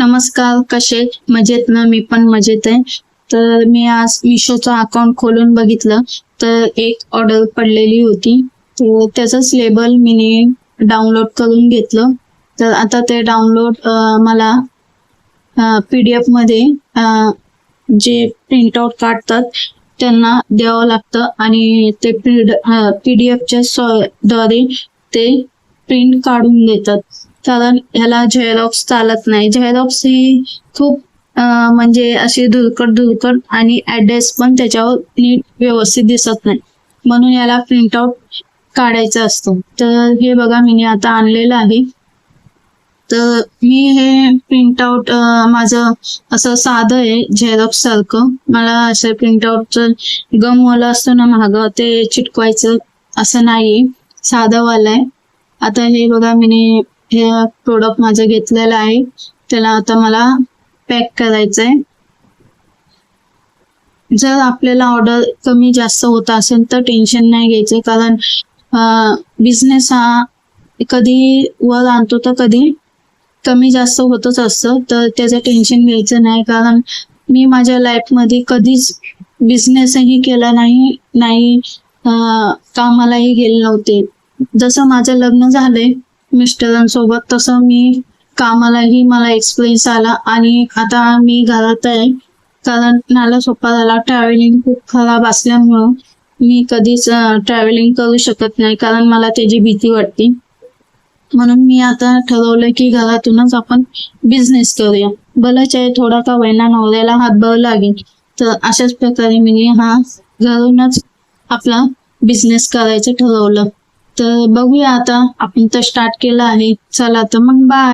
नमस्कार कसे? मजेत ना? मी पण मजेत आहे. तर मी आज मिशोचं अकाउंट खोलून बघितलं. तर एक ऑर्डर पडलेली होती. तर त्याचंच लेबल मी डाउनलोड करून घेतलं. तर आता ते डाउनलोड मला पी डी एफमध्ये जे प्रिंटआउट काढतात त्यांना द्यावं लागतं आणि ते पी डी एफच्या द्वारे ते प्रिंट काढून देतात. कारण ह्याला झेरॉक्स चालत नाही. झेरॉक्स ही खूप म्हणजे अशी धुरकट धुरकट आणि ऍड्रेस पण त्याच्यावर नीट व्यवस्थित दिसत नाही. म्हणून याला प्रिंटआउट काढायचा असतो. तर हे बघा मी आता आणलेलं आहे. तर मी हे प्रिंटआउट माझं असं साधं आहे झेरॉक्स सारखं. मला असं प्रिंटआउटचं गमवाला असतो ना महाग ते चिटकवायचं असं नाही साधंवालं आहे. आता हे बघा मी हे प्रोडक्ट माझं घेतलेलं आहे. त्याला आता मला पॅक करायचं आहे जर आपल्याला ऑर्डर कमी जास्त होत असेल तर टेन्शन नाही घ्यायचं. कारण बिझनेस हा कधी वर आणतो तर कधी कमी जास्त होतच असतं. तर त्याचं टेन्शन घ्यायचं नाही. कारण मी माझ्या लाईफमध्ये कधीच बिझनेसही केला नाही नाही कामालाही गेले नव्हते. जसं माझं लग्न झालंय मिस्टरांसोबत तसं मी कामालाही मला एक्सपिरियन्स आला आणि आता मी घरात आहे. कारण मला सोपा झाला. ट्रॅव्हलिंग खूप खराब असल्यामुळं मी कधीच ट्रॅव्हलिंग करू शकत नाही. कारण मला त्याची भीती वाटते. म्हणून मी आता ठरवलं की घरातूनच आपण बिझनेस करूया. भलं आहे थोडा का वैना नवऱ्याला हातभार लागेल. तर अशाच प्रकारे मी हा घरूनच आपला बिझनेस करायचं ठरवलं. तर बघूया आता. आपण तर स्टार्ट केलं आहे. चला तर मग बाय